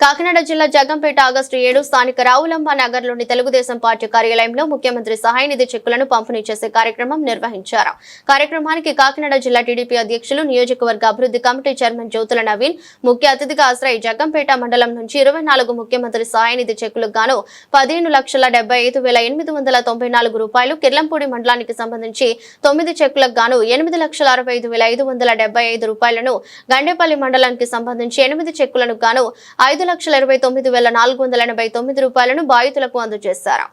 కాకినాడ జిల్లా జగంపేట ఆగస్టు ఏడు స్థానిక రావులంబ నగర్లోని తెలుగుదేశం పార్టీ కార్యాలయంలో ముఖ్యమంత్రి సహాయ నిధి చెక్కులను పంపిణీ చేసే కార్యక్రమం నిర్వహించారు. కార్యక్రమానికి కాకినాడ జిల్లా టీడీపీ అధ్యక్షులు నియోజకవర్గ అభివృద్ధి కమిటీ చైర్మన్ జ్యోతుల నవీన్ ముఖ్య అతిథిగా హాజరై జగంపేట మండలం నుంచి ఇరవై నాలుగు ముఖ్యమంత్రి సహాయ నిధి చెక్కులకు గాను పదిహేను లక్షల డెబ్బై ఐదు వేల ఎనిమిది వందల తొంభై నాలుగు రూపాయలు కిర్లంపూడి మండలానికి సంబంధించి తొమ్మిది చెక్కులకు గాను ఎనిమిది లక్షల అరవై ఐదు వేల ఐదు వందల డెబ్బై ఐదు రూపాయలను గండేపల్లి మండలానికి సంబంధించి ఎనిమిది చెక్కులను గాను ఐదు లక్షల ఇరవై తొమ్మిది వేల నాలుగు వందల ఎనభై తొమ్మిది రూపాయలను బాధితులకు అందజేశారు.